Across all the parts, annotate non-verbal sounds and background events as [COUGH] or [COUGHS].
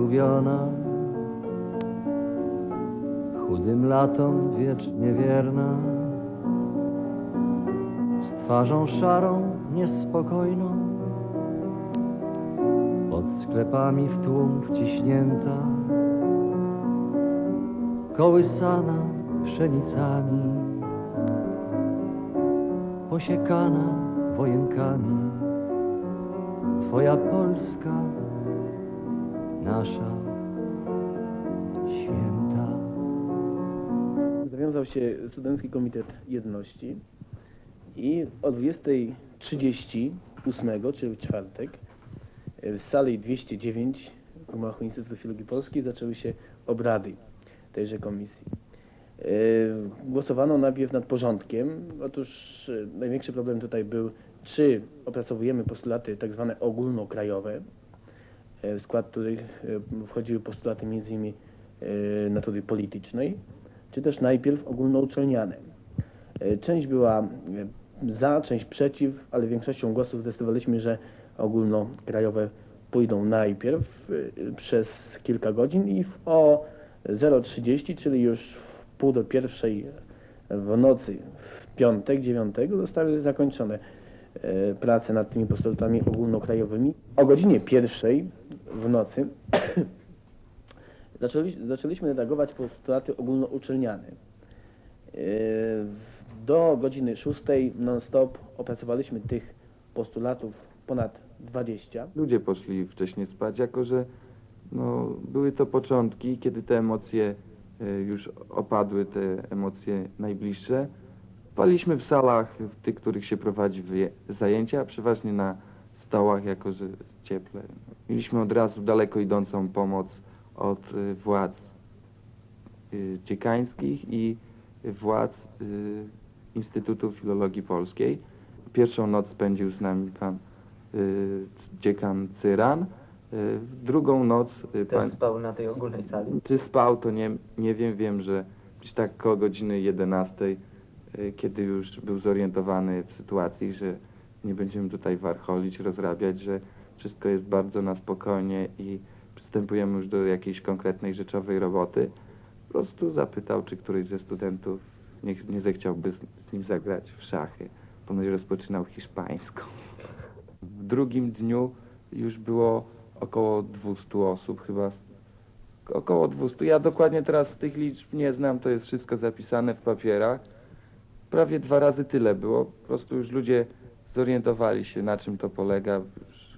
zgubiona, chudym latom wiecznie wierna, z twarzą szarą, niespokojną, pod sklepami w tłum wciśnięta, kołysana pszenicami, posiekana wojenkami. Twoja Polska, nasza święta. Zawiązał się Studencki Komitet Jedności i o 20.30 8, czyli czwartek, w sali 209 w gmachu Instytutu Filologii Polskiej zaczęły się obrady tejże komisji. E, Głosowano najpierw nad porządkiem. Otóż e, największy problem tutaj był, czy opracowujemy postulaty tak zwane ogólnokrajowe, w skład których e, wchodziły postulaty m.in. e, natury politycznej, czy też najpierw ogólnouczelniane. E, Część była e, za, część przeciw, ale większością głosów zdecydowaliśmy, że ogólnokrajowe pójdą najpierw e, przez kilka godzin i o 0.30, czyli już w pół do pierwszej w nocy, w piątek, 9 zostały zakończone e, prace nad tymi postulatami ogólnokrajowymi. O godzinie pierwszej w nocy [COUGHS] zaczęli, zaczęliśmy redagować postulaty ogólnouczelniane. E, Do godziny 6 non-stop opracowaliśmy tych postulatów ponad 20. Ludzie poszli wcześniej spać, jako że no, były to początki, kiedy te emocje e, już opadły, te emocje najbliższe. Spaliśmy w salach, w tych, których się prowadzi wyje- zajęcia, przeważnie na stołach, jako że cieple. Mieliśmy od razu daleko idącą pomoc od y, władz y, dziekańskich i władz y, Instytutu Filologii Polskiej. Pierwszą noc spędził z nami pan y, dziekan Cyran. Y, drugą noc y, Też pan, spał na tej ogólnej sali. czy spał, to nie, nie wiem, wiem, że gdzieś tak koło godziny 11, y, kiedy już był zorientowany w sytuacji, że nie będziemy tutaj warcholić, rozrabiać, że wszystko jest bardzo na spokojnie i przystępujemy już do jakiejś konkretnej rzeczowej roboty, po prostu zapytał, czy któryś ze studentów nie, nie zechciałby z, z nim zagrać w szachy. Ponoć rozpoczynał hiszpańską. W drugim dniu już było około 200 osób, chyba około 200. Ja dokładnie teraz tych liczb nie znam, to jest wszystko zapisane w papierach. Prawie dwa razy tyle było. Po prostu już ludzie zorientowali się, na czym to polega.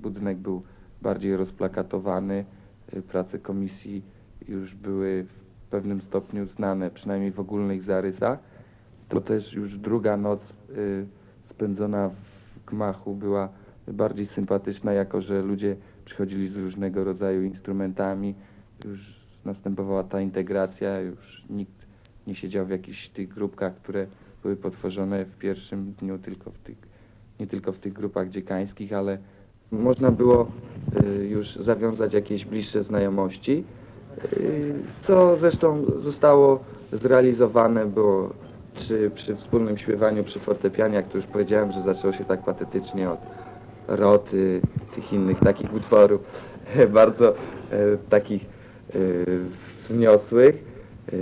Budynek był bardziej rozplakatowany. Y, Prace komisji już były w pewnym stopniu znane, przynajmniej w ogólnych zarysach. To też już druga noc y, spędzona w gmachu była bardziej sympatyczna, jako że ludzie przychodzili z różnego rodzaju instrumentami. Już następowała ta integracja, już nikt nie siedział w jakichś tych grupkach, które były potworzone w pierwszym dniu, tylko w tych, nie tylko w tych grupach dziekańskich, ale można było y, już zawiązać jakieś bliższe znajomości, y, co zresztą zostało zrealizowane było czy przy wspólnym śpiewaniu przy fortepianie, jak to już powiedziałem, że zaczęło się tak patetycznie od roty, tych innych takich utworów, [LAUGHS] bardzo e, takich e, wzniosłych, e,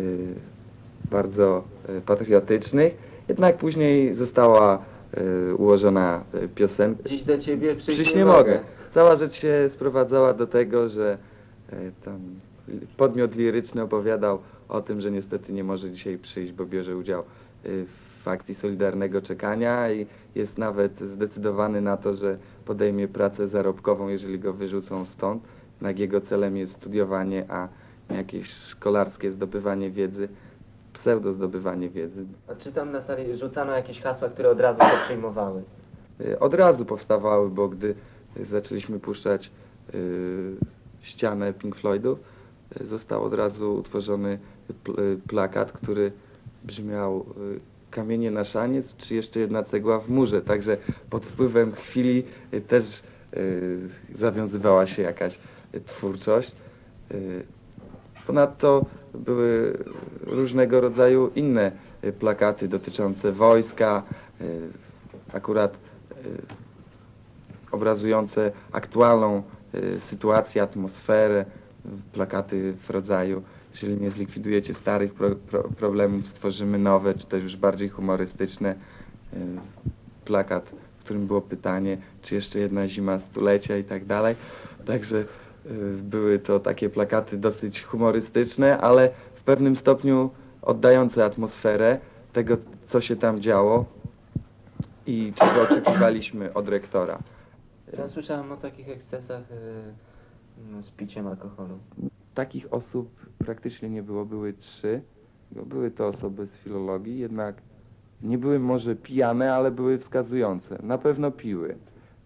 bardzo patriotycznych. Jednak później została e, ułożona e, piosenka. Dziś do ciebie przyjść, Przyjść nie mogę. Cała rzecz się sprowadzała do tego, że e, tam podmiot liryczny opowiadał o tym, że niestety nie może dzisiaj przyjść, bo bierze udział e, w akcji Solidarnego Czekania i jest nawet zdecydowany na to, że podejmie pracę zarobkową, jeżeli go wyrzucą stąd. Jednak jego celem jest studiowanie, a nie jakieś szkolarskie zdobywanie wiedzy, pseudo zdobywanie wiedzy. A czy tam na sali rzucano jakieś hasła, które od razu się przyjmowały? Y, od razu powstawały, bo gdy y, zaczęliśmy puszczać y, ścianę Pink Floydów, y, został od razu utworzony pl- y, plakat, który brzmiał y, Kamienie na szaniec, czy jeszcze jedna cegła w murze. Także pod wpływem chwili y, też y, zawiązywała się jakaś y, twórczość. Y, Ponadto były różnego rodzaju inne y, plakaty dotyczące wojska, y, akurat y, obrazujące aktualną sytuację, atmosferę, plakaty w rodzaju jeżeli nie zlikwidujecie starych pro, pro, problemów, stworzymy nowe, czy też już bardziej humorystyczne. Plakat, w którym było pytanie, czy jeszcze jedna zima stulecia i tak dalej. Także były to takie plakaty dosyć humorystyczne, ale w pewnym stopniu oddające atmosferę tego, co się tam działo i czego oczekiwaliśmy od rektora. Ja słyszałem o takich ekscesach y, no, z piciem alkoholu. Takich osób praktycznie nie było, były trzy. Bo Były to osoby z filologii, jednak nie były może pijane, ale były wskazujące. Na pewno piły.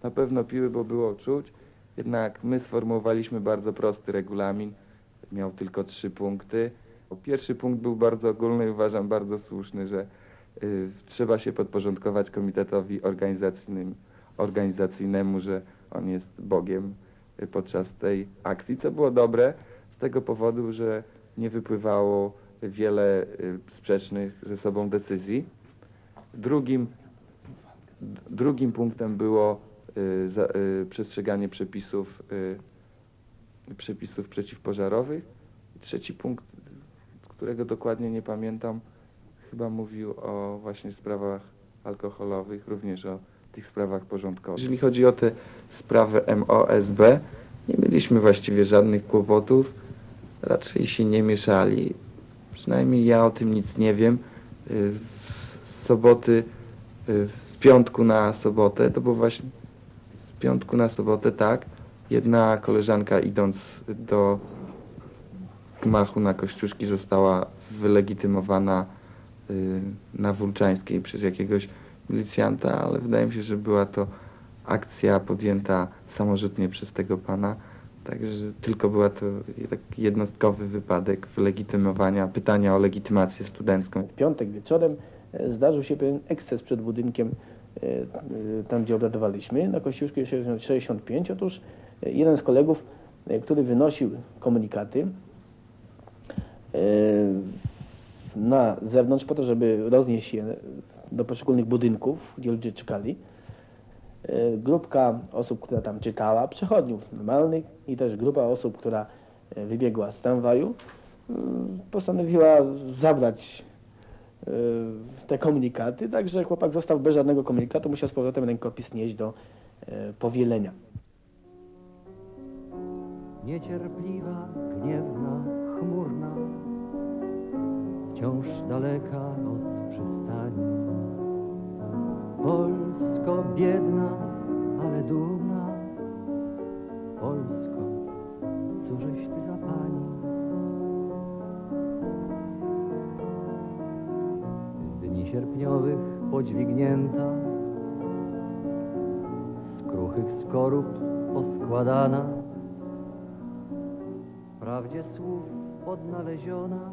Na pewno piły, bo było czuć. Jednak my sformułowaliśmy bardzo prosty regulamin. Miał tylko trzy punkty. Pierwszy punkt był bardzo ogólny i uważam bardzo słuszny, że y, trzeba się podporządkować komitetowi organizacyjnym, organizacyjnemu, że on jest Bogiem y, podczas tej akcji, co było dobre z tego powodu, że nie wypływało wiele y, sprzecznych ze sobą decyzji. Drugim, drugim punktem było za, y, przestrzeganie przepisów, y, przepisów przeciwpożarowych. Trzeci punkt, którego dokładnie nie pamiętam, chyba mówił o właśnie sprawach alkoholowych, również o tych sprawach porządkowych. Jeżeli chodzi o tę sprawę MOSB, nie mieliśmy właściwie żadnych kłopotów, raczej się nie mieszali. Przynajmniej ja o tym nic nie wiem. Y, Z soboty, y, z piątku na sobotę, to było właśnie piątku na sobotę, tak. Jedna koleżanka idąc do gmachu na Kościuszki została wylegitymowana y, na Wulczańskiej przez jakiegoś milicjanta, ale wydaje mi się, że była to akcja podjęta samorzutnie przez tego pana. Także tylko była to taki jednostkowy wypadek wylegitymowania, pytania o legitymację studencką. W piątek wieczorem e, zdarzył się pewien eksces przed budynkiem, tam gdzie obradowaliśmy, na Kościuszki 65. Otóż e, jeden z kolegów, e, który wynosił komunikaty na zewnątrz po to, żeby roznieść je do poszczególnych budynków, gdzie ludzie czekali, grupka osób, która tam czytała, przechodniów normalnych i też grupa osób, która wybiegła z tramwaju, postanowiła zabrać te komunikaty, także chłopak został bez żadnego komunikatu, musiał z powrotem rękopis nieść do e, powielenia. Niecierpliwa, gniewna, chmurna, wciąż daleka od przystani. Polsko biedna, ale dumna, Polsko, cóżeś ty za pani? Sierpniowych podźwignięta, z kruchych skorup poskładana, prawdzie słów odnaleziona.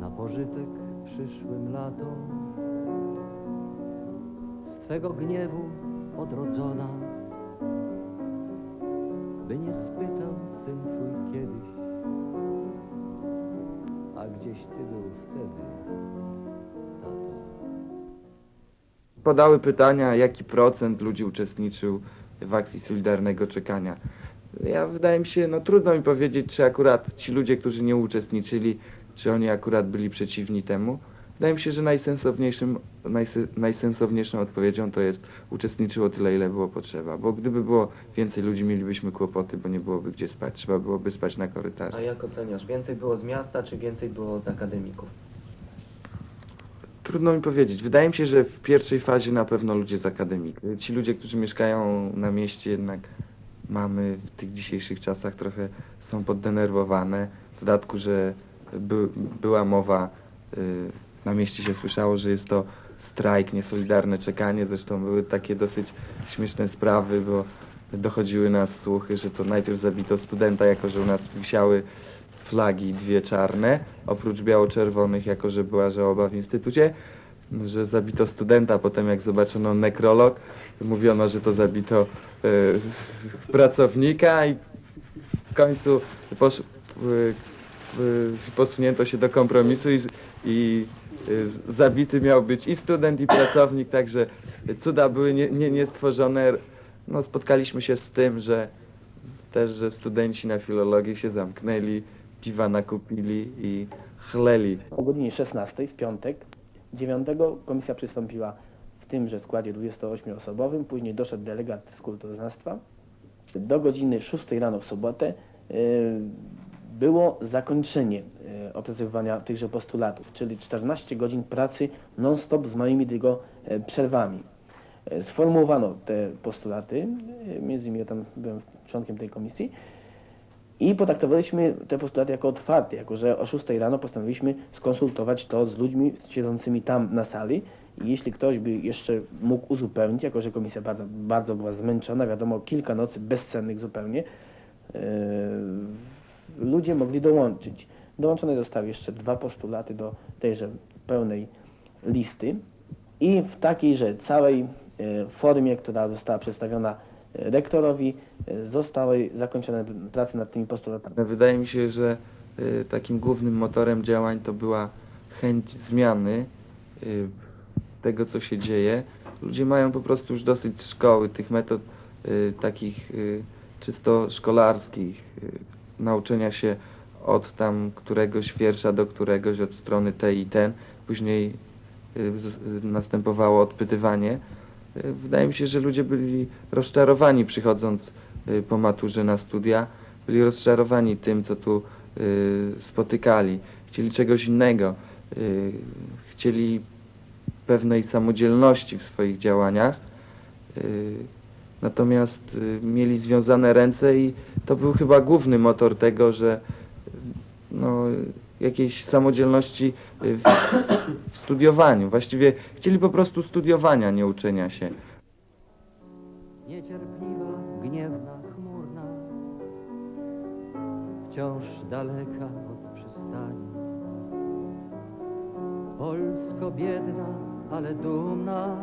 Na pożytek przyszłym latom. Z Twego gniewu odrodzona Padały pytania, jaki procent ludzi uczestniczył w akcji Solidarnego Czekania. Ja wydaje mi się, no trudno mi powiedzieć, czy akurat ci ludzie, którzy nie uczestniczyli, czy oni akurat byli przeciwni temu. Wydaje mi się, że najsensowniejszym, najse, najsensowniejszą odpowiedzią to jest uczestniczyło tyle, ile było potrzeba. Bo gdyby było więcej ludzi, mielibyśmy kłopoty, bo nie byłoby gdzie spać. Trzeba byłoby spać na korytarzu. A jak oceniasz? Więcej było z miasta, czy więcej było z akademików? Trudno mi powiedzieć. Wydaje mi się, że w pierwszej fazie na pewno ludzie z akademii. Ci ludzie, którzy mieszkają na mieście, jednak mamy w tych dzisiejszych czasach trochę są poddenerwowane. W dodatku, że by, była mowa, y, na mieście się słyszało, że jest to strajk, niesolidarne czekanie. Zresztą były takie dosyć śmieszne sprawy, bo dochodziły nas słuchy, że to najpierw zabito studenta, jako że u nas wisiały flagi dwie czarne, oprócz biało-czerwonych, jako że była żałoba w instytucie, że zabito studenta, potem jak zobaczono nekrolog, mówiono, że to zabito e, [LAUGHS] pracownika i w końcu posz, e, e, posunięto się do kompromisu i, e, zabity miał być i student, i pracownik, także cuda były nie, nie, nie stworzone. No, spotkaliśmy się z tym, że też, że studenci na filologię się zamknęli, piwa nakupili i chleli. O godzinie 16 w piątek 9 komisja przystąpiła w tymże składzie 28-osobowym, później doszedł delegat z kulturoznawstwa. Do godziny 6 rano w sobotę y, było zakończenie y, opracowywania tychże postulatów, czyli 14 godzin pracy non-stop z małymi tylko y, przerwami. Sformułowano te postulaty, między innymi ja tam byłem członkiem tej komisji, i potraktowaliśmy te postulaty jako otwarte, jako że o 6 rano postanowiliśmy skonsultować to z ludźmi siedzącymi tam na sali i jeśli ktoś by jeszcze mógł uzupełnić, jako że komisja bardzo, bardzo była zmęczona, wiadomo, kilka nocy bezsennych zupełnie, yy, ludzie mogli dołączyć. Dołączone zostały jeszcze dwa postulaty do tejże pełnej listy i w takiejże całej e, formie, która została przedstawiona rektorowi, e, zostały zakończone prace nad tymi postulatami. Wydaje mi się, że y, takim głównym motorem działań to była chęć zmiany y, tego, co się dzieje. Ludzie mają po prostu już dosyć szkoły, tych metod takich czysto szkolarskich, nauczenia się od tam któregoś wiersza do któregoś, od strony tej i ten. Później następowało odpytywanie. Y, Wydaje mi się, że ludzie byli rozczarowani przychodząc y, po maturze na studia. Byli rozczarowani tym, co tu y, spotykali. Chcieli czegoś innego. Chcieli pewnej samodzielności w swoich działaniach. Natomiast mieli związane ręce i to był chyba główny motor tego, że no, jakiejś samodzielności y, w, w studiowaniu. Właściwie chcieli po prostu studiowania, nie uczenia się. Niecierpliwa, gniewna, chmurna, wciąż daleka od przystani. Polsko biedna, ale dumna,